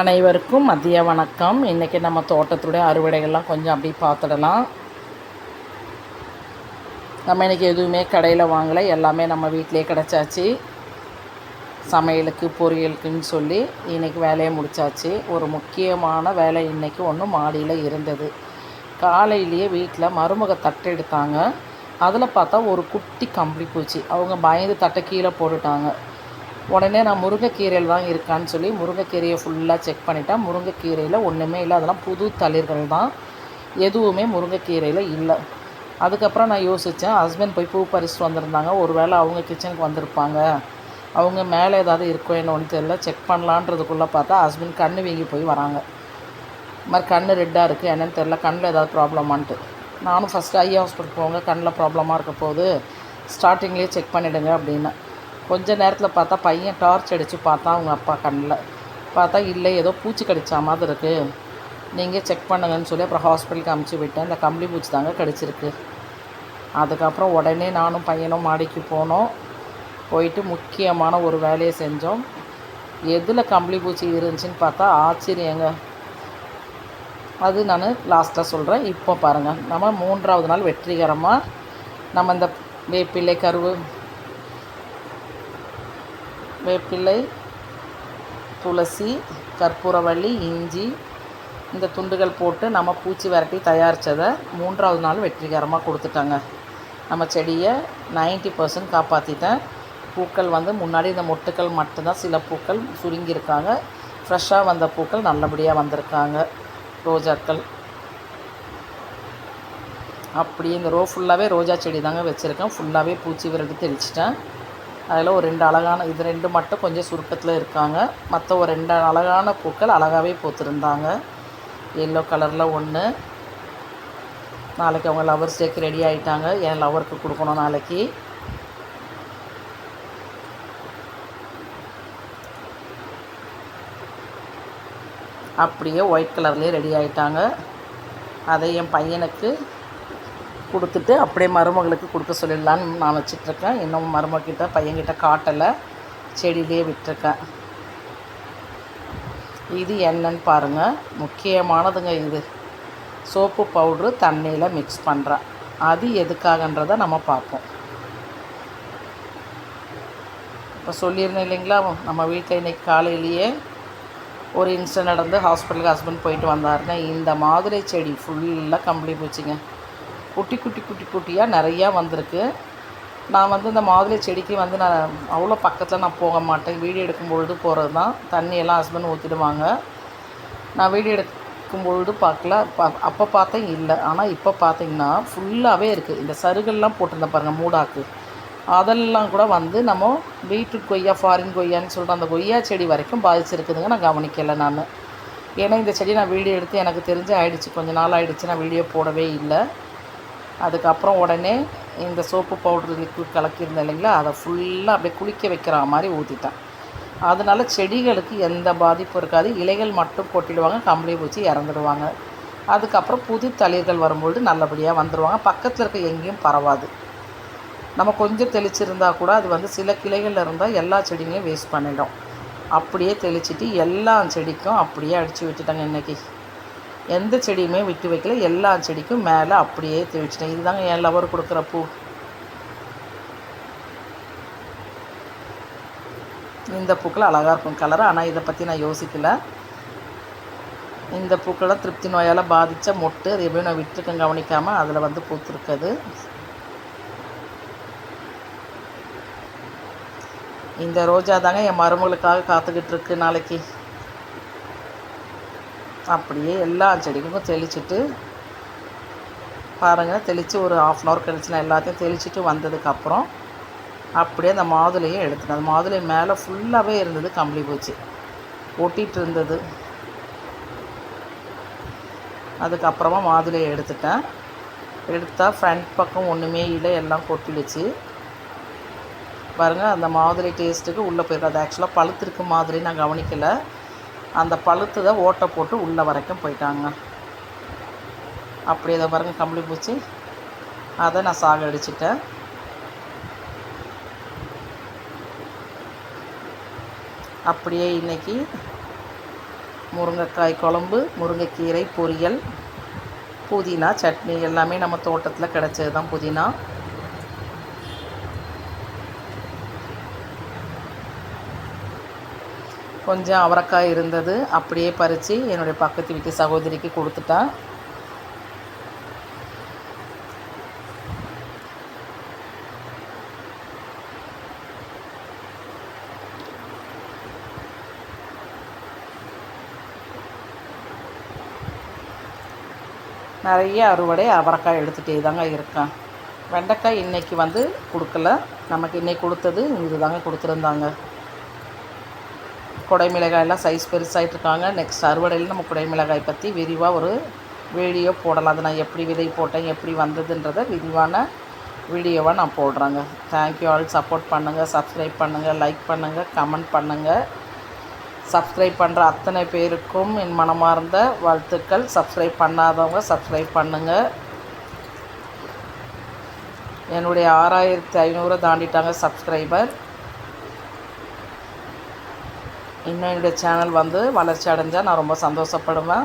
அனைவருக்கும் மதிய வணக்கம். இன்றைக்கி நம்ம தோட்டத்துடைய அறுவடைகள்லாம் கொஞ்சம் அப்படி பார்த்துடலாம். நம்ம இன்றைக்கி எதுவுமே கடையில் வாங்கலை. எல்லாமே நம்ம வீட்டிலே கிடச்சாச்சு. சமையலுக்கு பொரியலுக்குன்னு சொல்லி இன்றைக்கி வேலையை முடிச்சாச்சு. ஒரு முக்கியமான வேலை இன்றைக்கி ஒன்று மாடியில் இருந்தது. காலையிலேயே வீட்டில் மருமக தட்டை எடுத்தாங்க. அதில் பார்த்தா ஒரு குட்டி கம்பளி பூச்சி. அவங்க பயந்து தட்டை கீழே போட்டுட்டாங்க. உடனே நான் முருங்கைக்கீரையில் தான் இருக்கான்னு சொல்லி முருங்கைக்கீரையை ஃபுல்லாக செக் பண்ணிட்டேன். முருங்கைக்கீரையில் ஒன்றுமே இல்லை. அதெல்லாம் புது தளிர்கள் தான். எதுவுமே முருங்கைக்கீரையில் இல்லை. அதுக்கப்புறம் நான் யோசித்தேன் ஹஸ்பண்ட் போய் பூ பறிச்சுட்டு வந்திருந்தாங்க. ஒரு வேளை அவங்க கிச்சனுக்கு வந்திருப்பாங்க. அவங்க மேலே ஏதாவது இருக்கோ என்னோன்னு தெரியல. செக் பண்ணலான்றதுக்குள்ளே பார்த்தா ஹஸ்பண்ட் கண்ணு வீங்கி போய் வராங்க. இது மாதிரி கண் ரெட்டாக இருக்குது என்னென்னு தெரில கண்ணில் ஏதாவது ப்ராப்ளமான்ட்டு நானும் ஃபஸ்ட்டு ஐ ஹாஸ்பிட்டல் போங்க. கண்ணில் ப்ராப்ளமாக இருக்க போகுது. ஸ்டார்டிங்லேயே செக் பண்ணிவிடுங்க அப்படின்னு. கொஞ்ச நேரத்தில் பார்த்தா பையன் டார்ச் அடித்து பார்த்தா அவங்க அப்பா கண்ணில். பார்த்தா இல்லை ஏதோ பூச்சி கடிச்சா மாதிரி இருக்குது நீங்கள் செக் பண்ணுங்கன்னு சொல்லி அப்புறம் ஹாஸ்பிட்டலுக்கு அமுச்சு விட்டேன். இந்த கம்பளி பூச்சி தாங்க கடிச்சிருக்கு. அதுக்கப்புறம் உடனே நானும் பையனும் மாடிக்கு போனோம். போயிட்டு முக்கியமான ஒரு வேலையை செஞ்சோம். எதில் கம்பளி பூச்சி இருந்துச்சுன்னு பார்த்தா ஆச்சரியங்க. அது நான் லாஸ்ட்டாக சொல்கிறேன் இப்போ பாருங்கள் நம்ம மூன்றாவது நாள் வெற்றிகரமாக நம்ம இந்த வேப்பிள்ளை கருவு வேப்பிள்ளை துளசி கற்பூரவள்ளி இஞ்சி இந்த துண்டுகள் போட்டு நம்ம பூச்சி விரட்டி தயாரித்ததை மூன்றாவது நாள் வெற்றிகரமாக கொடுத்துட்டாங்க. நம்ம செடியை நைன்ட்டி பர்சன்ட் காப்பாற்றிட்டேன் பூக்கள் வந்து முன்னாடி இந்த மொட்டுக்கள் மட்டும்தான் சில பூக்கள் சுருங்கியிருக்காங்க. ஃப்ரெஷ்ஷாக வந்த பூக்கள் நல்லபடியாக வந்திருக்காங்க. ரோஜாக்கள் அப்படி இந்த ரோ ஃபுல்லாகவே ரோஜா செடி தாங்க வச்சுருக்கேன். ஃபுல்லாகவே பூச்சி விரட்டி தெளிச்சிட்டேன். அதில் ஒரு ரெண்டு அழகான இது ரெண்டு மட்டும் கொஞ்சம் சுருக்கத்தில் இருக்காங்க. மற்ற ஒரு ரெண்டு அழகான பூக்கள் அழகாகவே பூத்துருந்தாங்க. எல்லோ கலரில் ஒன்று நாளைக்கு அவங்க லவர்ஸ் டேக்கு ரெடி ஆகிட்டாங்க என் லவருக்கு கொடுக்கணும் நாளைக்கு? அப்படியே ஒயிட் கலர்லேயே ரெடி ஆகிட்டாங்க அதை என் பையனுக்கு கொடுத்துட்டு அப்படியே மருமகளுக்கு கொடுக்க சொல்லிடலான்னு நான் வச்சிட்ருக்கேன். இன்னும் மருமகிட்ட பையன்கிட்ட காட்டலை. செடியிலே விட்டுருக்கேன். இது என்னன்னு பாருங்கள் முக்கியமானதுங்க இது. சோப்பு பவுட்ரு தண்ணியில் மிக்ஸ் பண்ணுறேன் அது எதுக்காகன்றதை நம்ம பார்ப்போம். இப்போ சொல்லியிருந்தேன் இல்லைங்களா? நம்ம வீட்டில் இன்றைக்கி காலையிலேயே ஒரு இன்சிடென்ட் நடந்து ஹாஸ்பிட்டலுக்கு ஹஸ்பண்ட் போயிட்டு வந்தாருங்க. இந்த மாதுளை செடி ஃபுல்லாக கம்பளி போச்சுங்க. குட்டி குட்டி குட்டி குட்டியாக நிறையா வந்திருக்கு. நான் வந்து இந்த மாதுளை செடிக்கு வந்து நான் அவ்வளோ பக்கத்தில் நான் போக மாட்டேன். வீடியோ எடுக்கும் பொழுது போகிறது தான் தண்ணியெல்லாம் ஹஸ்பண்ட் ஊற்றிடுவாங்க நான் வீடியோ எடுக்கும் பொழுது பார்க்கல. பா அப்போ பார்த்தேன் இல்லை. ஆனால் இப்போ பார்த்தீங்கன்னா ஃபுல்லாகவே இருக்குது இந்த சருகெல்லாம் போட்டிருந்தேன் பாருங்கள் மூடாக்கு. அதெல்லாம் கூட வந்து நம்ம பீட்ரூட் கொய்யா ஃபாரின் கொய்யான்னு சொல்லிட்டு அந்த கொய்யா செடி வரைக்கும் பாதிச்சிருக்குதுங்க. நான் கவனிக்கலை நான். ஏன்னா இந்த செடி நான் வீடியோ எடுத்து எனக்கு தெரிஞ்சு ஆயிடுச்சு. கொஞ்ச நாள் ஆயிடுச்சு நான் வீடியோ போடவே இல்லை. அதுக்கப்புறம் உடனே இந்த சோப்பு பவுட்ரு லிக்விட் கலக்கியிருந்தேன் இல்லைங்களா? அதை ஃபுல்லாக அப்படியே குளிக்க வைக்கிற மாதிரி ஊற்றிட்டேன் அதனால செடிகளுக்கு எந்த பாதிப்பும் இருக்காது. இலைகள் மட்டும் கொட்டிடுவாங்க கம்பளி பூச்சி இறந்துடுவாங்க. அதுக்கப்புறம் புது தளிர்கள் வரும்பொழுது நல்லபடியாக வந்துடுவாங்க. பக்கத்தில் இருக்க எங்கேயும் பரவாது. நம்ம கொஞ்சம் தெளிச்சிருந்தா கூட அது வந்து சில கிளைகளில் இருந்தால் எல்லா செடிங்களையும் வேஸ்ட் பண்ணிடும். அப்படியே தெளிச்சிட்டு எல்லா செடிக்கும் அப்படியே அடித்து விட்டுட்டாங்க இன்றைக்கி எந்த செடியுமே விட்டு வைக்கல. எல்லா செடிக்கும் மேலே அப்படியே தெளிச்சிட்டேன். இதுதாங்க என் லவர் கொடுக்குற பூ. இந்த பூக்கள் அழகாக இருக்கும் கலர் ஆனால் இதை பற்றி நான் யோசிக்கலை. இந்த பூக்களை திருப்தி நோயால் பாதித்த மொட்டு அது எப்படியும் நான் விட்டுருக்கேன் கவனிக்காமல் அதில் வந்து பூத்துருக்குது. இந்த ரோஜா தாங்க என் மருமகளுக்காக காத்துக்கிட்டு இருக்கு நாளைக்கு. அப்படியே எல்லா செடிகளுக்கும் தெளிச்சுட்டு பாருங்கள் தெளித்து ஒரு ஆஃப் அன் ஹவர் கழிச்சு நான் எல்லாத்தையும் தெளிச்சுட்டு வந்ததுக்கப்புறம் அப்படியே அந்த மாதுளையும் எடுத்துட்டேன் அந்த மாதுளை மேலே ஃபுல்லாகவே இருந்தது கம்பளி பூச்சி. ஒட்டிகிட்டு இருந்தது. அதுக்கப்புறமா மாதுளையை எடுத்துட்டேன். எடுத்தால் ஃப்ரண்ட் பக்கம் ஒன்றுமே இல்லை எல்லாம் கொட்டிடுச்சு. பாருங்கள் அந்த மாதுளை டேஸ்ட்டுக்கு உள்ளே போயிடும் அது ஆக்சுவலாக பழுத்திருக்கு மாதிரி நான் கவனிக்கலை. அந்த பழுத்ததை ஓட்டை போட்டு உள்ளே வரைக்கும் போயிட்டாங்க. அப்படி இதை பாருங்கள் கம்பளி பூச்சி. அதை நான் சாகடிச்சிட்டேன். அப்படியே இன்றைக்கி முருங்கைக்காய் குழம்பு முருங்கைக்கீரை பொரியல் புதினா சட்னி எல்லாமே நம்ம தோட்டத்தில் கிடச்சது தான் புதினா. கொஞ்சம் அவரைக்காய் இருந்தது அப்படியே பறித்து என்னுடைய பக்கத்து வீட்டு சகோதரிக்கு கொடுத்துட்டேன். நிறைய அறுவடை அவரைக்காய் எடுத்துகிட்டே தாங்க இருக்கேன். வெண்டைக்காய் இன்றைக்கி வந்து கொடுக்கல. நமக்கு இன்றைக்கி கொடுத்தது இது தாங்க கொடுத்துருந்தாங்க. குடைமிளகாயெல்லாம் சைஸ் பெருசாகிட்டு இருக்காங்க நெக்ஸ்ட் அறுவடையில் நம்ம குடைமிளகாய் பற்றி விரிவாக ஒரு வீடியோ போடலாம். அது நான் எப்படி விதை போட்டேன் எப்படி வந்ததுன்றதை விரிவான வீடியோவாக நான் போடுறேங்க. தேங்க்யூ ஆல் சப்போர்ட் பண்ணுங்கள் சப்ஸ்கிரைப் பண்ணுங்கள் லைக் பண்ணுங்கள் கமெண்ட் பண்ணுங்கள் சப்ஸ்கிரைப் பண்ணுற அத்தனை பேருக்கும் என் மனமார்ந்த வாழ்த்துக்கள். சப்ஸ்கிரைப் பண்ணாதவங்க சப்ஸ்கிரைப் பண்ணுங்கள் என்னுடைய ஆறாயிரத்தி ஐநூறு தாண்டிட்டாங்க சப்ஸ்கிரைபர் இன்னும் என்னுடைய சேனல் வந்து வளர்ச்சி அடைஞ்சால் நான் ரொம்ப சந்தோஷப்படுவேன்.